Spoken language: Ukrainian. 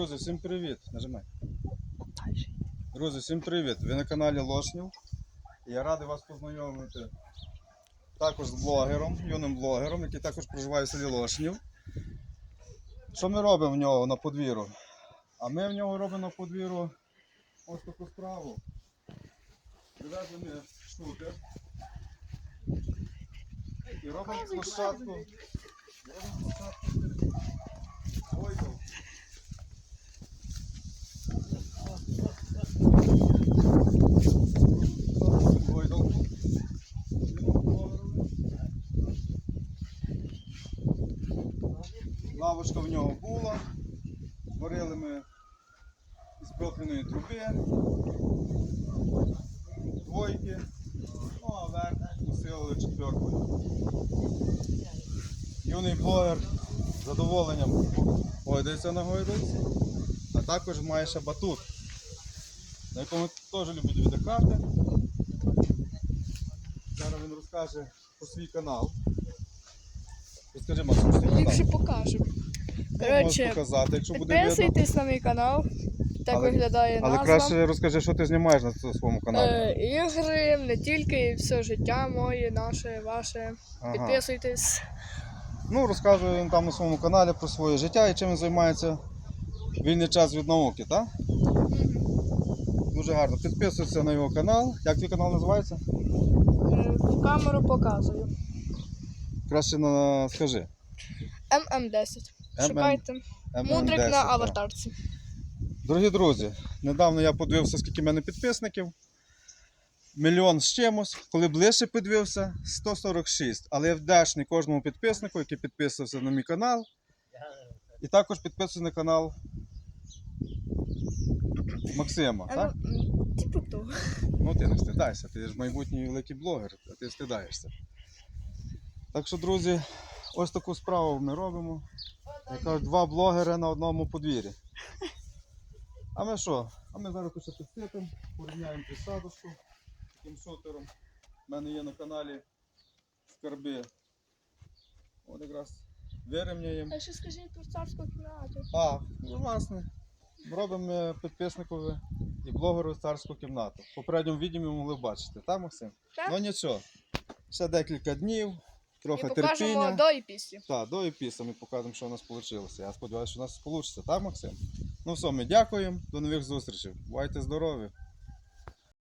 Друзі, всім привіт. Нажимай. Друзі, всім привіт. Ви на каналі Лошнів. Я радий вас познайомити також з блогером, юним блогером, який також проживає в селі Лошнів. Що ми робимо в нього на подвір'ю? А ми в нього робимо на подвір'ю ось таку справу. Привезли ми штуки. І робимо площадку. Робимо площадку. Ойков. Лавочка в нього була. Варили ми із профільної труби. Двойки. Ну, а верх усилили четвертою. Юний блогер з задоволенням гойдається на гойдальці, а також має ще батут, на якому теж любить віддихати. Зараз він розкаже про свій канал. Розкажи, Максим, свій канал. Ліпше покажемо. Коротше, показати, якщо буде видно. підписуйтесь на мій канал. Так Але- виглядає Але назва. краще розкажи, що ти знімаєш на цьому своєму каналі. Е, ігри, не тільки і все життя моє, наше, ваше. Ага. Підписуйтесь. Ну, розказує він там на своєму каналі про своє життя і чим він займається в вільний час від науки, так? Дуже гарно. Підписуйся на його канал. Як твій канал називається? В камеру показую. Краще на... скажи. ММ10. MM Шукайте. Мудрик MM10, на аватарці. Дорогі друзі, недавно я подивився, скільки в мене підписників. Мільйон з чимось. Коли ближче підвівся, 146. Але я вдячний кожному підписнику, який підписався на мій канал. І також підписуюся на канал Максима. А Так? ну, Типу того. Ну ти не стидаєшся, ти ж майбутній великий блогер, а ти стидаєшся. Так що, друзі, ось таку справу ми робимо. Я кажу, два блогери на одному подвір'ї. А ми що? А ми зараз тут підсипемо, порівняємо присадочку таким шутером. У мене є на каналі скарби. От якраз вирівняємо. А ще скажіть про царську кімнату. А, ну, власне, робимо підписникові і блогеру царську кімнату. В попередньому відео ми могли бачити, так, Максим? Так. Ну нічого. Ще декілька днів, трохи І покажемо терпіння. до і після. Так, до і після ми покажемо, що у нас вийшло. Я сподіваюся, що у нас вийде, так, Максим? Ну все, ми дякуємо, до нових зустрічей. Бувайте здорові!